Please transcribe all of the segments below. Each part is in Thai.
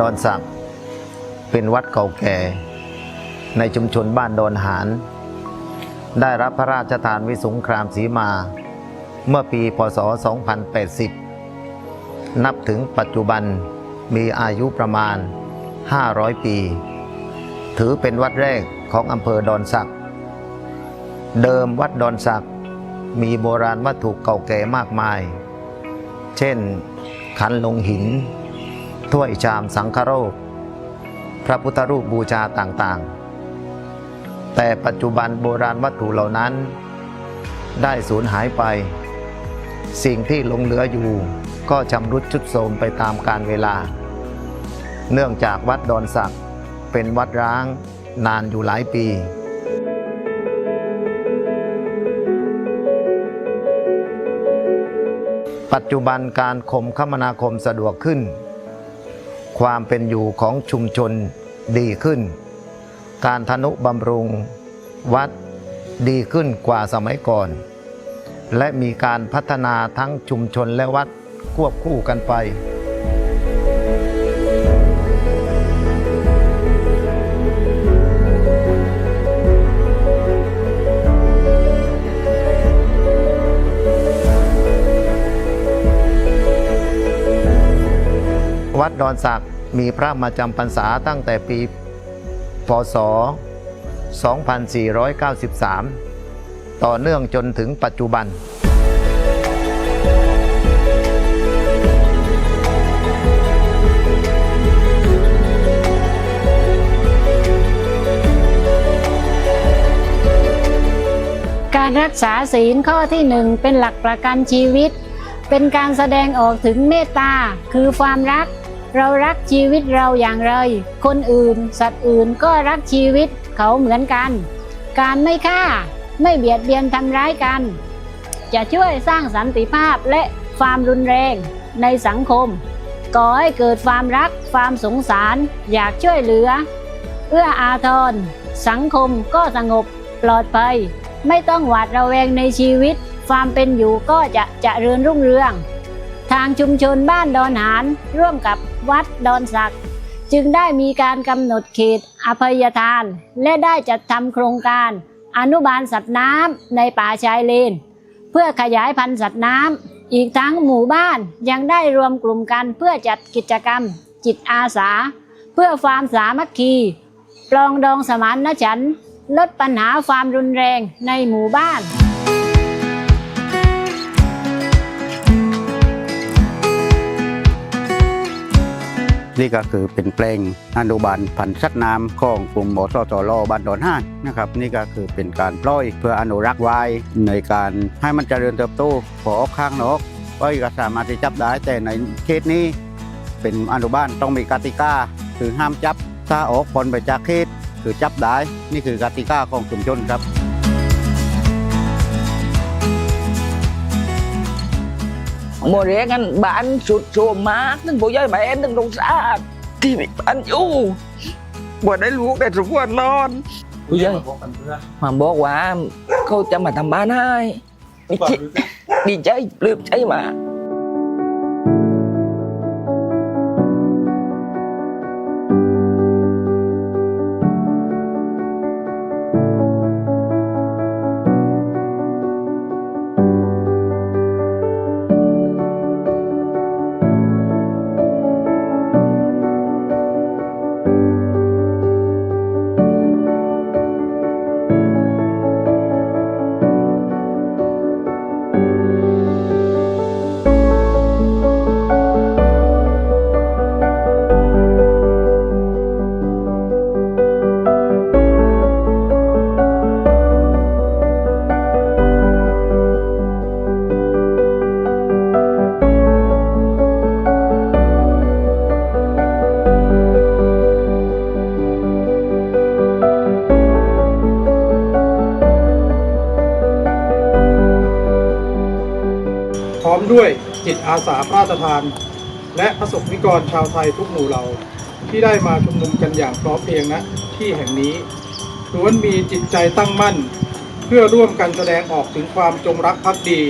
ดอนสักเป็นวัดเก่าแก่ ในชุมชนบ้านดอนหารได้รับพระราชทานวิสงครามสีมา เมื่อปีพศ 2080 นับถึงปัจจุบันมีอายุประมาณ 500 ปี ถือเป็นวัดแรกของอำเภอดอนสัก เดิมวัดดอนสักมีโบราณวัตถุเก่าแก่มากมาย เช่นขันลงหิน ถ้วยชามสังฆโรค พระพุทธรูปบูชาต่างๆ แต่ปัจจุบันโบราณวัตถุเหล่านั้น ได้สูญหายไป สิ่งที่หลงเหลืออยู่ก็ชำรุดชุดโทรมไปตามกาลเวลา เนื่องจากวัดดอนสักดิ์เป็นวัดร้างนานอยู่หลายปีปัจจุบันการคมคมนาคมสะดวกขึ้น ความเป็นอยู่ของชุมชนดีขึ้น การทนุบำรุงวัดดีขึ้นกว่าสมัยก่อน และมีการพัฒนาทั้งชุมชนและวัดควบคู่กันไปวัดดอนสักด มีพระมาจำพรรษาตั้งแต่ปีพศ 2493 ต่อเนื่องจนถึงปัจจุบัน การรักษาศีลข้อที่หนึ่งเป็นหลักประกันชีวิต เป็นการแสดงออกถึงเมตตาคือความรัก เรารักชีวิตเราอย่างไร คนอื่น สัตว์อื่นก็รักชีวิตเขาเหมือนกัน การไม่ฆ่าไม่เบียดเบียนทำร้ายกัน จะช่วยสร้างสันติภาพและความรุนแรงในสังคม ก่อให้เกิดความรักความสงสารอยากช่วยเหลือ เอื้ออาทร สังคมก็สงบปลอดภัย ไม่ต้องหวาดระแวงในชีวิต ความเป็นอยู่ก็จะจะเจริญรุ่งเรือง ทางชุมชนบ้านดอนหารร่วมกับวัดดอนสักดิ์จึงได้มีการกำหนดเขตอภัยทาน และได้จัดทำโครงการอนุบาลสัตว์น้ำในป่าชายเลน เพื่อขยายพันธุ์สัตว์น้ำอีกทั้งหมู่บ้านยังได้รวมกลุ่มกันเพื่อจัดกิจกรรม จิตอาสา เพื่อความสามัคคีปลองดองสมานฉันท์ลดปัญหาความรุนแรงในหมู่บ้าน นี่ก็คือเป็นแปลงอนุบาลพันธุ์สัตว์น้ำของกลุ่มหมอสจลบ้านดอนห้านนะครับนี่ก็คือเป็นการปล่อยเพื่ออนุรักษ์ไว้ในการให้มันเจริญเติบโตพอออกข้างนอกก็ก็สามารถที่จับได้แต่ในเขตนี้ เป็นอนุบาลต้องมีกติกาคือห้ามจับถ้าออกพ้นไปจากเขตคือจับได้นี่คือกติกาของชุมชนครับ mùa rét anh bạn sụt sùa mát nên bộ giấy bà em đừng đồng xa thì bị anh u bữa đấy luộc để rụng quần non bộ giấy mà bố quả cô cho mà thầm bán hai đi, chi- đi chơi lượm chơi mà พ จิตอาสาพระราชทาน และประสบนิกรชาวไทยทุกหมู่เหล่าที่ได้มาชุมนุมกันอย่างพร้อมเพรียงณที่แห่งนี้ล้วนมีจิตใจตั้งมั่น เพื่อร่วมกันแสดงออกถึงความจงรักภักดี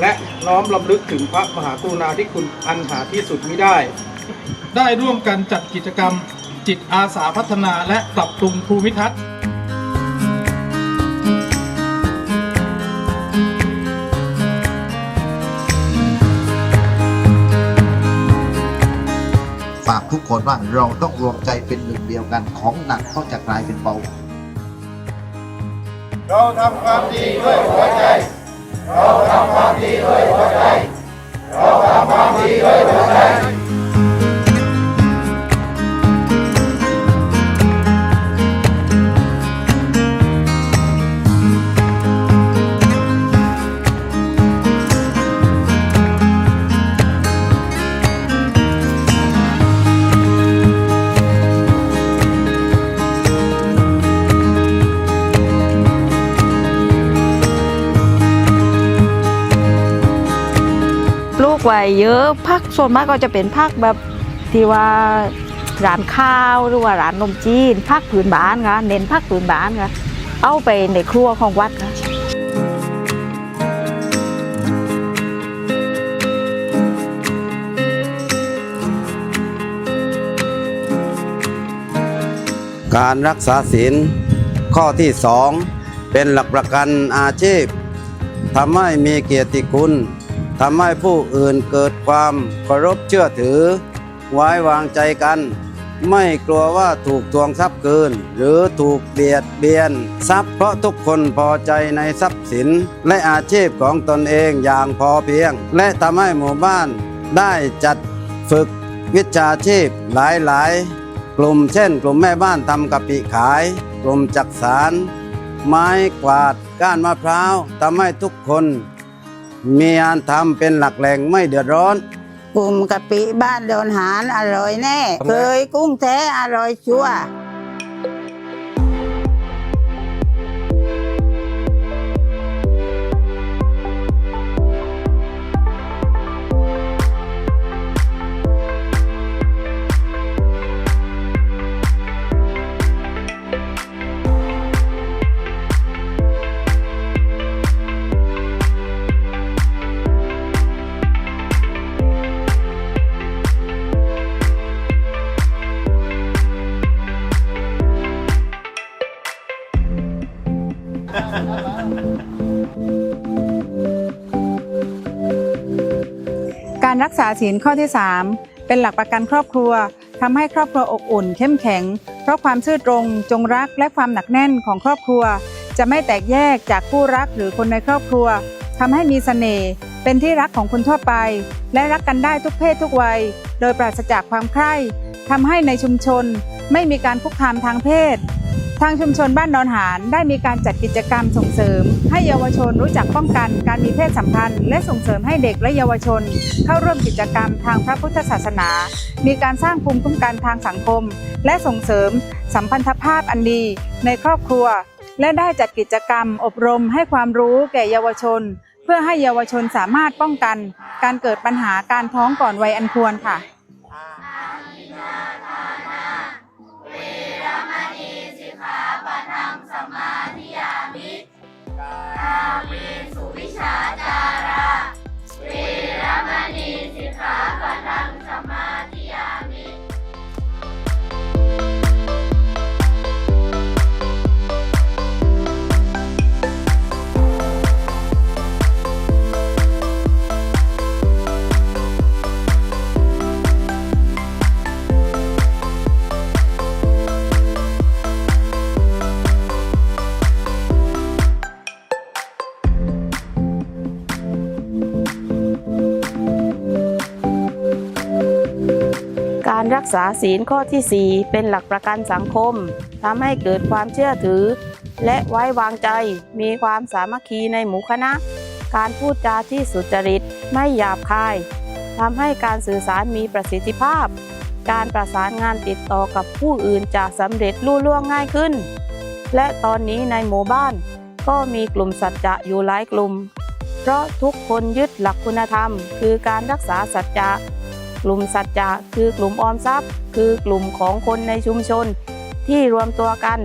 และน้อมลำลึกถึงพระมหากรุณาธิคุณอันหาที่สุดมิได้ ได้ร่วมกันจัดกิจกรรม จิตอาสาพัฒนาและปรับปรุงภูมิทัศน์ คนว่าเราต้องรวมใจเป็นหนึ่งเดียวกันของหนักก็จะกลายเป็นเบา เราทำความดีด้วยหัวใจ เราทำความดีด้วยหัวใจ เราทำความดีด้วยหัวใจ ไว้เยอะพักส่วนมากก็จะเป็นพักแบบที่ว่าร้านข้าวหรือว่าร้านนมจีนพักผืนบ้านค่ะเน้นพักผืนบ้านค่ะเอาไปในครัวของวัดค่ะการรักษาศีลข้อที่สองเป็นหลักประกันอาชีพทำให้มีเกียรติคุณ ทำให้ผู้อื่นเกิดความเคารพเชื่อถือ ไว้วางใจกัน ไม่กลัวว่าถูกทวงทรัพย์คืน หรือถูกเบียดเบียน ทรัพย์เพราะทุกคนพอใจในทรัพย์สิน และอาชีพของตนเองอย่างพอเพียง และทำให้หมู่บ้านได้จัดฝึกวิชาชีพหลายๆ กลุ่มเช่น กลุ่มแม่บ้านทำกะปิขาย กลุ่มจักสาร ไม้กวาดก้านมะพร้าวทำให้ทุกคน มีงานทำเป็นหลักแหล่งไม่เดือดร้อน กลุ่มกะปิบ้านโดนหารอร่อยแน่ เคยกุ้งแท้อร่อยชัวร์ รักษาศีลข้อที่ 3 เป็นหลักประกันครอบครัวทำให้ครอบครัวอบอุ่น เข้มแข็ง เพราะความซื่อตรงจงรักและความหนักแน่นของครอบครัว จะไม่แตกแยกจากคู่รักหรือคนในครอบครัวทำให้มีเสน่ห์เป็นที่รักของคนทั่วไป และรักกันได้ทุกเพศทุกวัย โดยปราศจากความใคร่ทำให้ในชุมชน ไม่มีการคุกคามทางเพศ ทางชุมชนบ้านดอนหารได้มีการจัดกิจกรรมส่งเสริม ให้เยาวชนรู้จักป้องกันการมีเพศสัมพันธ์ และส่งเสริมให้เด็กและเยาวชน เข้าร่วมกิจกรรมทางพระพุทธศาสนา มีการสร้างภูมิคุ้มกันทางสังคม และส่งเสริม สัมพันธภาพอันดีในครอบครัว และได้จัดกิจกรรมอบรมให้ความรู้แก่เยาวชน เพื่อให้เยาวชนสามารถป้องกัน การเกิดปัญหาการท้องก่อนวัยอันควรค่ะ การรักษาศีลข้อที่ 4 เป็นหลักประกันสังคมทำให้เกิดความเชื่อถือ และไว้วางใจ มีความสามัคคีในหมู่คณะ การพูดจาที่สุจริตไม่หยาบคายทำให้การสื่อสารมีประสิทธิภาพ การประสานงานติดต่อกับผู้อื่นจะสำเร็จลุ่ล่วงง่ายขึ้น และตอนนี้ในหมู่บ้าน ก็มีกลุ่มสัจจะอยู่หลายกลุ่ม เพราะทุกคนยึดหลักคุณธรรม คือการรักษาสัจจะ กลุ่มสัจจะคือกลุ่มออมทรัพย์ คือกลุ่มของคนในชุมชน ที่รวมตัวกัน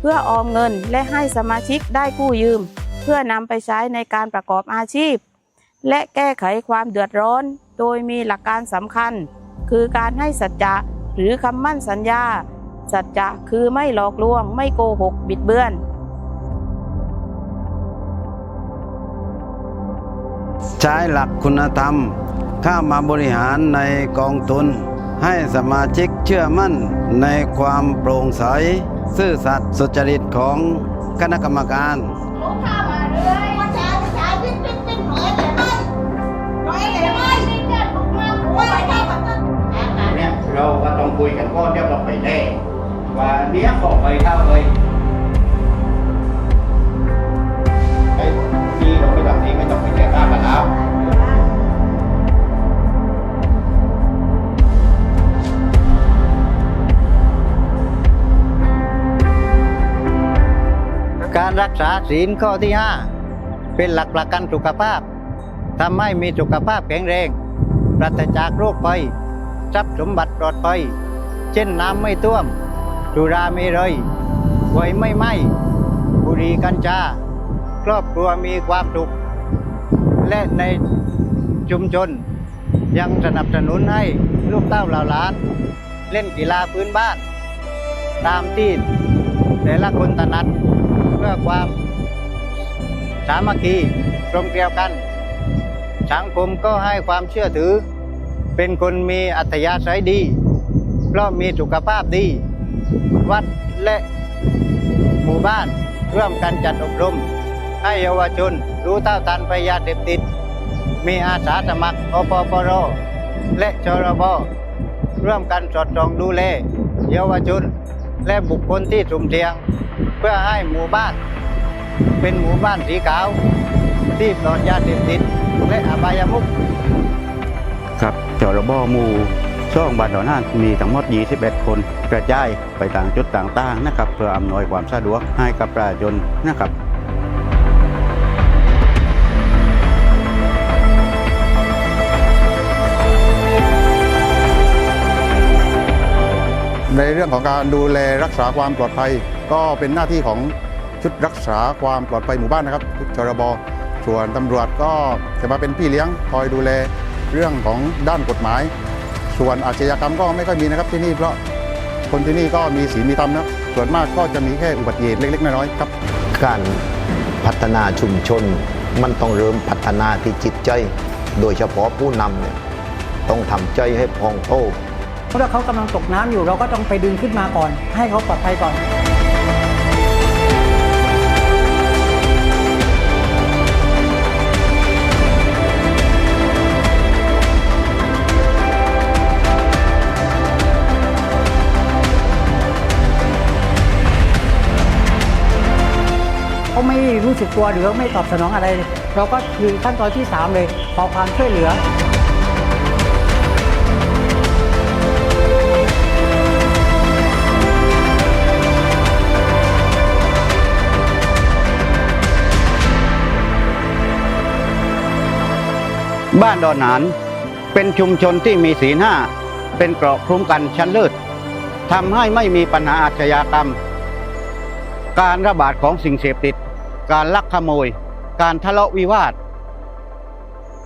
เพื่อออมเงินและให้สมาชิกได้กู้ยืม เพื่อนำไปใช้ในการประกอบอาชีพ และแก้ไขความเดือดร้อน โดยมีหลักการสำคัญ คือการให้สัจจะหรือคำมั่นสัญญา สัจจะคือไม่หลอกลวง ไม่โกหกบิดเบือนใช้หลักคุณธรรม เข้ามาบริหารในกองทุน ให้สมาชิกเชื่อมั่นในความโปร่งใส ซื่อสัตย์สุจริตของคณะกรรมการเนี่ยเราก็ต้องคุยกันก่อนเดี๋ยวเราไปแน่ว่าเนี้ยขอไปเท่าเลย รักษาศีลข้อที่ 5 เป็นหลักประกันสุขภาพทำให้มีสุขภาพแข็งแรงปราศจากโรคภัยทรัพย์สมบัติปลอดภัยเช่นน้ำไม่ท่วมสุราไม่เลยไฟไม่ไหม้บุหรี่กัญชาครอบครัวมีความสุข และในชุมชน ยังสนับสนุนให้ลูกเต้าเหล่าหลาน เล่นกีฬาพื้นบ้าน ตามที่แต่ละคนถนัด พื่อความสามัคคีกลมเกลียวกัน สังคมก็ให้ความเชื่อถือ เป็นคนมีอัธยาศัยดี เพราะมีสุขภาพดี วัดและหมู่บ้านร่วมกันจัดอบรม ให้เยาวชนรู้เท่าทันภัยาเสพติด มีอาสาสมัครอปปรและชรบร่วมกันสอดส่องดูแลเยาวชนและบุคคลที่สุ่มเสี่ยง พื่อให้หมู่บ้าน เป็นหมู่บ้านสีขาวที่ปลอดยาเสพติดและอบายมุขครับจรบหมู่ช่องบ้านดอนห้านมีทั้งหมด 21 คนกระจายไปต่างจุดต่างๆนะครับ เพื่ออำนวยความสะดวกให้กับประชาชนนะครับ ในเรื่องของการดูแลรักษาความปลอดภัย ก็เป็นหน้าที่ของชุดรักษาความปลอดภัยหมู่บ้านนะครับชุดจรบส่วนตำรวจก็จะมาเป็นพี่เลี้ยงคอยดูแลเรื่องของด้านกฎหมาย ส่วนอาชญากรรมก็ไม่ค่อยมีนะครับที่นี่เพราะคนที่นี่ก็มีศีลมีธรรมนะส่วนมากก็จะมีแค่อุบัติเหตุเล็กๆน้อยๆครับ การพัฒนาชุมชน มันต้องเริ่มพัฒนาที่จิตใจ โดยเฉพาะผู้นำเนี่ยต้องทำใจให้พองโต ถ้าเขากำลังตกน้ำอยู่เราก็ต้องไปดึงขึ้นมาก่อน ให้เขาปลอดภัยก่อนเขาไม่รู้สึกตัวหรือไม่ตอบสนองอะไร เราก็คือขั้นตอนที่ 3 เลยขอความช่วยเหลือ บ้านดอนหนานเป็นชุมชนที่มีศีลห้าเป็นเกราะคลุมกันชั้นเลิศทำให้ไม่มีปัญหาอาชญากรรม การระบาดของสิ่งเสพติด การลักขโมย การทะเลาะวิวาท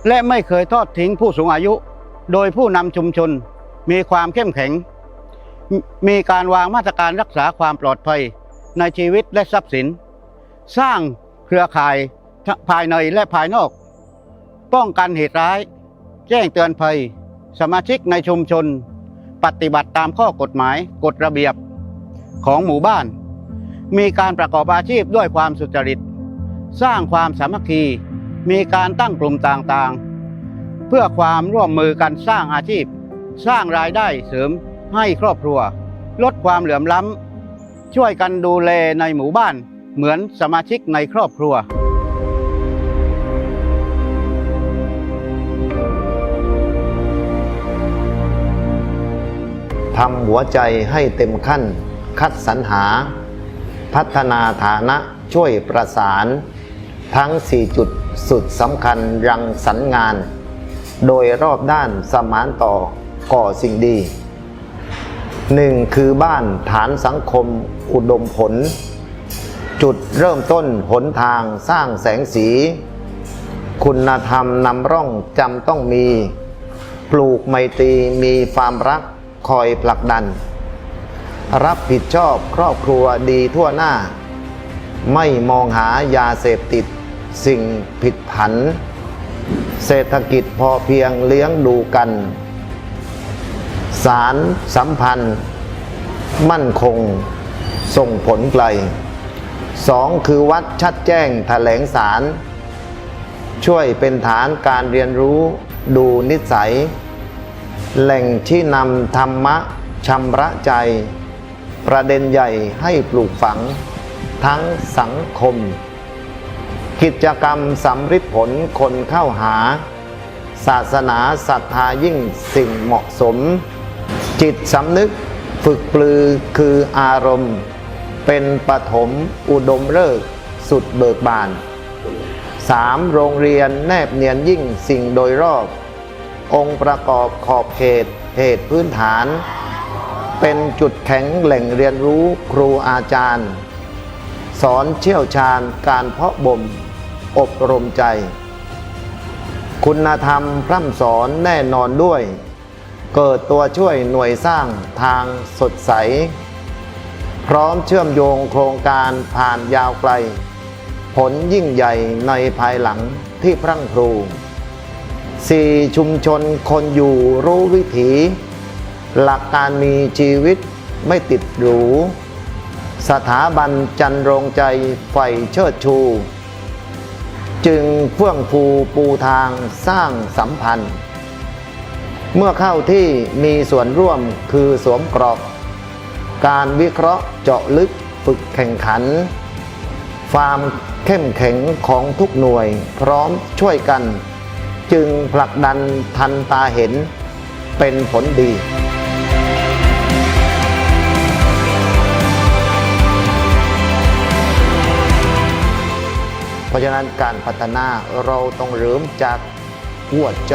และไม่เคยทอดทิ้งผู้สูงอายุ โดยผู้นำชุมชนมีความเข้มแข็งมมีการวางมาตรการรักษาความปลอดภัยในชีวิตและทรัพย์สิน สร้างเครือข่ายภายในและภายนอก ป้องกันเหตุร้าย แจ้งเตือนภัย สมาชิกในชุมชน ปฏิบัติตามข้อกฎหมายกฎระเบียบของหมู่บ้าน มีการประกอบอาชีพด้วยความสุจริต สร้างความสามัคคี มีการตั้งกลุ่มต่างๆ เพื่อความร่วมมือกันสร้างอาชีพ สร้างรายได้เสริมให้ครอบครัว ลดความเหลื่อมล้ำช่วยกันดูแลในหมู่บ้านเหมือนสมาชิกในครอบครัว ทำหัวใจให้เต็มขั้น คัดสรรหา พัฒนาฐานะช่วยประสาน ทั้ง 4 จุดสุดสำคัญรังสรรค์งาน โดยรอบด้านสมานต่อก่อสิ่งดี 1. คือบ้านฐานสังคมอุดมผล จุดเริ่มต้นหนทางสร้างแสงสี คุณธรรมนำร่องจำต้องมี ปลูกไมตรีมีความรัก คอยผลักดัน รับผิดชอบครอบครัวดีทั่วหน้า ไม่มองหายาเสพติด สิ่งผิดผัน เศรษฐกิจพอเพียงเลี้ยงดูกัน สารสัมพันธ์ มั่นคง ส่งผลไกลสองคือวัดชัดแจ้งแถลงสาร ช่วยเป็นฐานการเรียนรู้ดูนิสัย แหล่งที่นำธรรมะชำระใจ ประเด็นใหญ่ให้ปลูกฝัง ทั้งสังคม กิจกรรมสำริดผลคนเข้าหา ศาสนาศรัทธายิ่งสิ่งเหมาะสม จิตสำนึกฝึกปลือคืออารมณ์ เป็นปฐมอุดมฤกษ์สุดเบิกบาน 3. โรงเรียนแนบเนียนยิ่งสิ่งโดยรอบ องค์ประกอบขอบเขตเหตุพื้นฐาน เป็นจุดแข็งแหล่งเรียนรู้ครูอาจารย์ สอนเชี่ยวชาญการเพาะบ่ม อบรมใจ คุณธรรมพร่ำสอนแน่นอนด้วย เกิดตัวช่วยหน่วยสร้างทางสดใส พร้อมเชื่อมโยงโครงการผ่านยาวไกล ผลยิ่งใหญ่ในภายหลังที่พรั่งพรู สี่ชุมชนคนอยู่รู้วิถี หลักการมีชีวิตไม่ติดหรู สถาบันจันโรงใจใฝ่เชิดชู จึงเฟื่องฟูปูทางสร้างสัมพันธ์ เมื่อเข้าที่มีส่วนร่วมคือสวมกรอบ การวิเคราะห์เจาะลึกฝึกแข่งขันความเข้มแข็งของทุกหน่วยพร้อมช่วยกัน จึงผลักดันทันตาเห็นเป็นผลดี เพราะฉะนั้นการพัฒนาเราต้องเริ่มจากหัวใจ